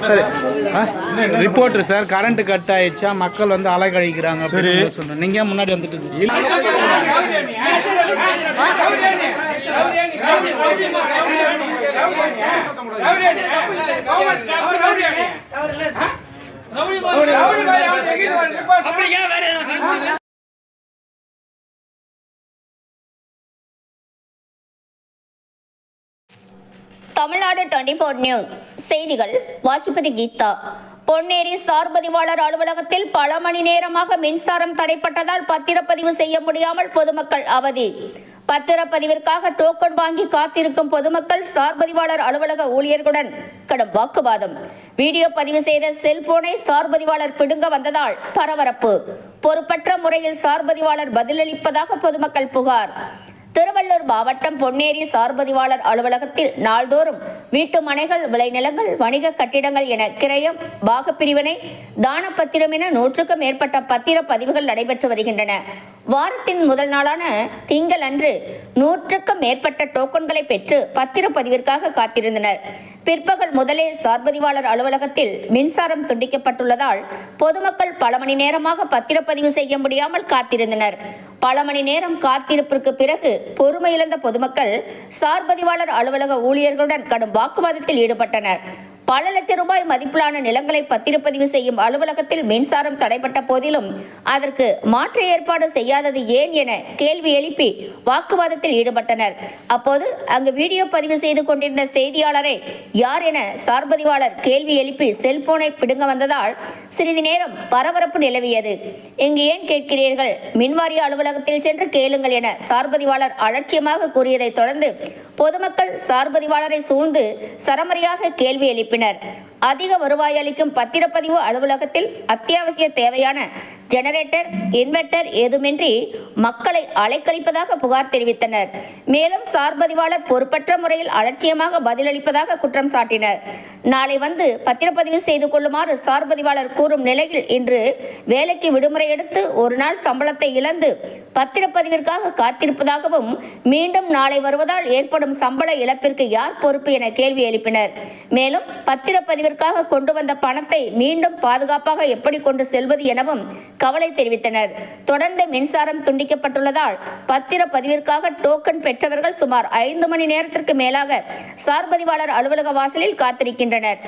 சரி. Reporter sir current cut ஆயிடுச்சா? மக்கள் வந்து அலை கழிக்கிறாங்க சரி. சொல்றேன் நீங்க ஏன் முன்னாடி வந்துட்டு? Tamil Nadu twenty four news. செய்திகள் வாசிப்பதி கீதா. பொன்னேரி சார் பதிவாளர் அலுவலகத்தில் பல மணி நேரமாக மின்சாரம் தடைப்பட்டதால் பத்திரப்பதிவு செய்ய முடியாமல் பொதுமக்கள் அவதி. பத்திரப்பதிவிற்காக டோக்கன் வாங்கி காத்திருக்கும் பொதுமக்கள் சார் பதிவாளர் அலுவலக ஊழியர்களுடன் கடும் வாக்குவாதம். வீடியோ பதிவு செய்த செல்போனை சார் பதிவாளர் பிடுங்க வந்ததால் பரபரப்பு. பொறுப்பற்ற முறையில் சார் பதிவாளர் பதிலளிப்பதாக பொதுமக்கள் புகார். திருவள்ளூர் மாவட்டம் பொன்னேரி சார்பதிவாளர் அலுவலகத்தில் நாள்தோறும் வீட்டு மனைகள் விளைநிலங்கள் வணிக கட்டிடங்கள் என கிரயம் பாகப்பிரிவினை தான பத்திரம் என நூற்றுக்கும் மேற்பட்ட பத்திர பதிவுகள் நடைபெற்று வருகின்றன. வாரத்தின் முதல் நாளான திங்கள் அன்று நூற்றுக்கும் மேற்பட்ட டோக்கன்களை பெற்று பத்திரப்பதிவிற்காக காத்திருந்தனர். பிற்பகல் முதலே சார்பதிவாளர் அலுவலகத்தில் மின்சாரம் துண்டிக்கப்பட்டுள்ளதால் பொதுமக்கள் பல மணி நேரமாக பத்திரப்பதிவு செய்ய முடியாமல் காத்திருந்தனர். பல மணி நேரம் காத்திருப்பிற்கு பிறகு பொறுமை இழந்த பொதுமக்கள் சார்பதிவாளர் அலுவலக ஊழியர்களுடன் கடும் வாக்குவாதத்தில் ஈடுபட்டனர். பல லட்சம் ரூபாய் மதிப்பிலான நிலங்களை பத்திரப்பதிவு செய்யும் அலுவலகத்தில் மின்சாரம் தடைப்பட்ட போதிலும் அதற்கு மாற்று ஏற்பாடு செய்யாதது ஏன் என கேள்வி எழுப்பி வாக்குவாதத்தில் ஈடுபட்டனர். அப்போது அங்கு வீடியோ பதிவு செய்து கொண்டிருந்த செய்தியாளரை யார் என சார்பதிவாளர் கேள்வி எழுப்பி செல்போனை பிடுங்க வந்ததால் சிறிது நேரம் பரபரப்பு நிலவியது. இங்கு ஏன் கேட்கிறீர்கள்? மின்வாரிய அலுவலகத்தில் சென்று கேளுங்கள் என சார்பதிவாளர் அலட்சியமாக கூறியதைத் தொடர்ந்து பொதுமக்கள் சார்பதிவாளரை சூழ்ந்து சரமரியாக கேள்வி எழுப்பினர். அதிக வருவாய் அளிக்கும் பத்திரப்பதிவு அலுவலகத்தில் அத்தியாவசிய தேவையான ஜெனரேட்டர் இன்வெர்ட்டர் ஏதுமின்றி மக்களை அலைக்கழிப்பதாக புகார் தெரிவித்தனர். மேலும் சார்பதிவாளர் பொறுப்பற்ற முறையில் அலட்சியமாக பதிலளிப்பதாக குற்றம் சாட்டினர். நாளை வந்து பத்திரப்பதிவு செய்து கொள்ளுமாறு சார்பதிவாளர் கூறும் நிலையில் இன்று வேலைக்கு விடுமுறை எடுத்து ஒரு நாள் சம்பளத்தை இழந்து பத்திரப்பதிவிற்காக காத்திருப்பதாகவும் மீண்டும் நாளை வருவதால் ஏற்படும் சம்பள இழப்பிற்கு யார் பொறுப்பு என கேள்வி எழுப்பினர். மேலும் பத்திரப்பதிவிற்காக கொண்டு வந்த பணத்தை மீண்டும் பாதுகாப்பாக எப்படி கொண்டு செல்வது எனவும் கவலை தெரிவித்தனர். தொடர்ந்து மின்சாரம் துண்டிக்கப்பட்டுள்ளதால் பத்திரப்பதிவிற்காக டோக்கன் பெற்றவர்கள் சுமார் ஐந்து மணி நேரத்திற்கு மேலாக சார்பதிவாளர் அலுவலக வாசலில் காத்திருக்கின்றனர்.